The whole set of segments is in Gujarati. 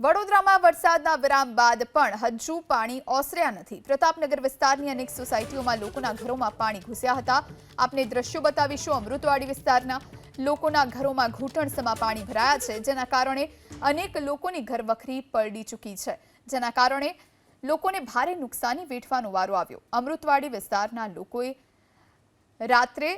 વડોદરામાં વરસાદના વિરામ બાદ પણ હજુ પાણી ઓસર્યા નથી. પ્રતાપનગર વિસ્તારની અનેક સોસાયટીઓમાં લોકોના ઘરોમાં પાણી ઘૂસ્યા હતા. આપને દ્રશ્યો બતાવીશું. અમૃતવાડી વિસ્તારના લોકોના ઘરોમાં ઘૂંટણસમાં પાણી ભરાયા છે, જેના કારણે અનેક લોકોની ઘરવખરી પલડી ચૂકી છે. જેના કારણે લોકોને ભારે નુકસાની વેઠવાનો વારો આવ્યો. અમૃતવાડી વિસ્તારના લોકોએ રાત્રે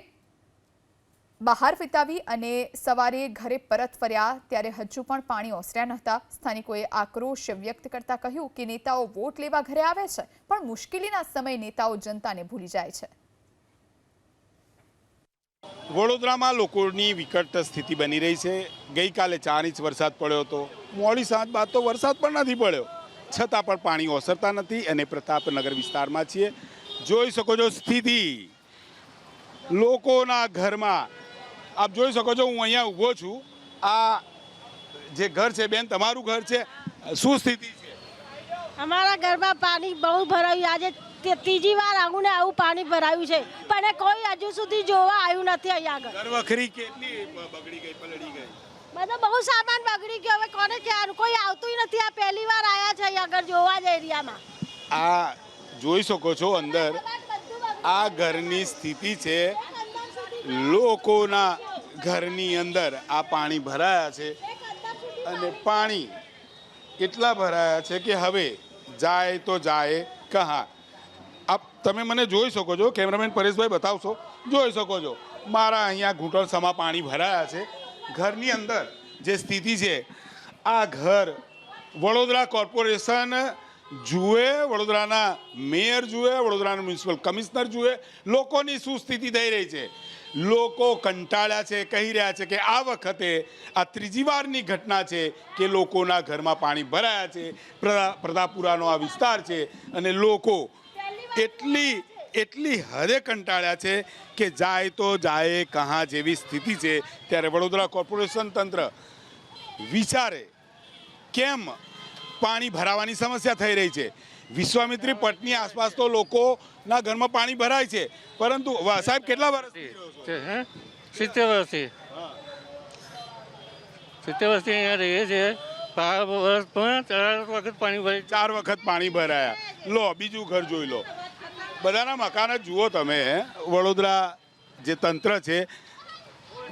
બહાર વિતાવી અને સવારે ઘરે પરત ફર્યા ત્યારે હજુ પણ પાણી ઓસર્યા નહોતા. સ્થાનિકોએ આક્રોશ વ્યક્ત કરતા કહ્યું કે નેતાઓ વોટ લેવા ઘરે આવે છે, પણ મુશ્કેલીના સમયે નેતાઓ જનતાને ભૂલી જાય છે. વડોદરામાં લોકોની વિકટ સ્થિતિ બની રહી છે. ગઈકાલે ચાર ઇંચ વરસાદ પડ્યો હતો. મોડી સાંજ બાદ તો વરસાદ પણ નથી પડ્યો. છતાં પણ પાણી ઓસરતા નથી અને પ્રતાપનગર વિસ્તારમાં છીએ. જોઈ શકો છો સ્થિતિ. લોકોના ઘરમાં આપ જોઈ શકો છો હું અહીંયા ઊભો છું. આ જે ઘર છે બેન તમારું ઘર છે. શું સ્થિતિ છે? અમારા ઘરમાં પાણી બહુ ભરાયું. આજે તે ત્રીજી વાર આવું ને આવું પાણી ભરાયું છે. પણ કોઈ હજુ સુધી જોવા આવ્યું નથી અહીંયા આગળ. ઘર વખરી કેટલી બગડી ગઈ પલળી ગઈ? બધો બહુ સામાન બગડી ગયો. હવે કોને ક્યાં કોઈ આવતું નથી. આ પહેલી વાર આવ્યા છે અહીંયા આગળ જોવા જ એરિયામાં. આ જોઈ શકો છો અંદર. આ ઘરની સ્થિતિ છે લોકોના ઘરની અંદર આ પાણી ભરાયા છે અને પાણી એટલા ભરાયા છે કે હવે જાય તો જાય કહા. આપ તમે મને જોઈ શકો છો, કેમેરામેન પરેશભાઈ બતાવશો, જોઈ શકો છો. મારા અહીંયા ઘૂંટણસમાં પાણી ભરાયા છે. ઘરની અંદર જે સ્થિતિ છે, આ ઘર વડોદરા કોર્પોરેશન જુએ, વડોદરાના મેયર જુએ, વડોદરાના મ્યુનિસિપલ કમિશનર જુએ, લોકોની શું સ્થિતિ થઈ રહી છે. લોકો કંટાળ્યા છે, કહી રહ્યા છે કે આ વખતે આ ત્રીજી વારની ઘટના છે કે લોકોના ઘરમાં પાણી ભરાયા છે પ્રતા- પ્રતાપપુરાનો આ વિસ્તાર છે અને લોકો એટલી એટલી હદે કંટાળ્યા છે કે જાય તો જાય કહા જેવી સ્થિતિ છે. ત્યારે વડોદરા કોર્પોરેશન તંત્ર વિચારે કેમ પાણી ભરાવાની સમસ્યા થઈ રહી છે. વિશ્વામિત્રી પટની આસપાસ તો લોકોના ઘરમાં પાણી ભરાય છે. પરંતુ સાહેબ કેટલા વર્ષથી સિત્તેર વર્ષથી. સિત્તેર વર્ષથી અહીંયા રહીએ છીએ. બાર વર્ષ પણ ચાર વખત પાણી ભરાય ચાર વખત પાણી ભરાયા. લો બીજું ઘર જોઈ લો. બધાના મકાન જ જુઓ તમે વડોદરા જે તંત્ર છે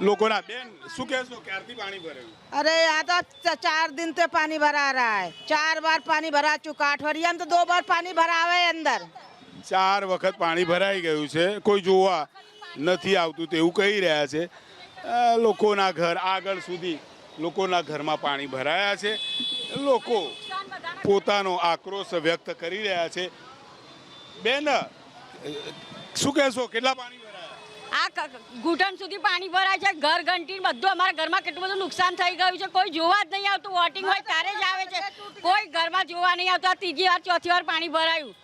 લોકોના બેન શું કહેશો ક્યારથી પાણી ભરાયું अरे यहाँ तो च- चार दिन से पानी भरा रहा है चार बार पानी भरा चुका अठवरिया में तो दो बार पानी भरा हुआ है अंदर ચાર વખત પાણી ભરાઈ ગયું છે કોઈ જોવા નથી આવતું તેવું કહી રહ્યા છે અ, લોકોના ઘર આગળ સુધી લોકોના ઘરમાં પાણી ભરાયા છે લોકો પોતાનો આક્રોશ વ્યક્ત કરી રહ્યા છે બેન અ, શું કહેશો કેટલા પાણી ભરાયા આ ઘૂંટણ સુધી પાણી ભરાય છે ઘર ઘંટી બધું અમારા ઘરમાં કેટલું બધું નુકસાન થઈ ગયું છે. કોઈ જોવા જ નહીં આવતું વોટિંગ હોય ત્યારે જ આવે છે. કોઈ ઘરમાં જોવા નહીં આવતું આ ત્રીજી વાર ચોથી વાર પાણી ભરાયું.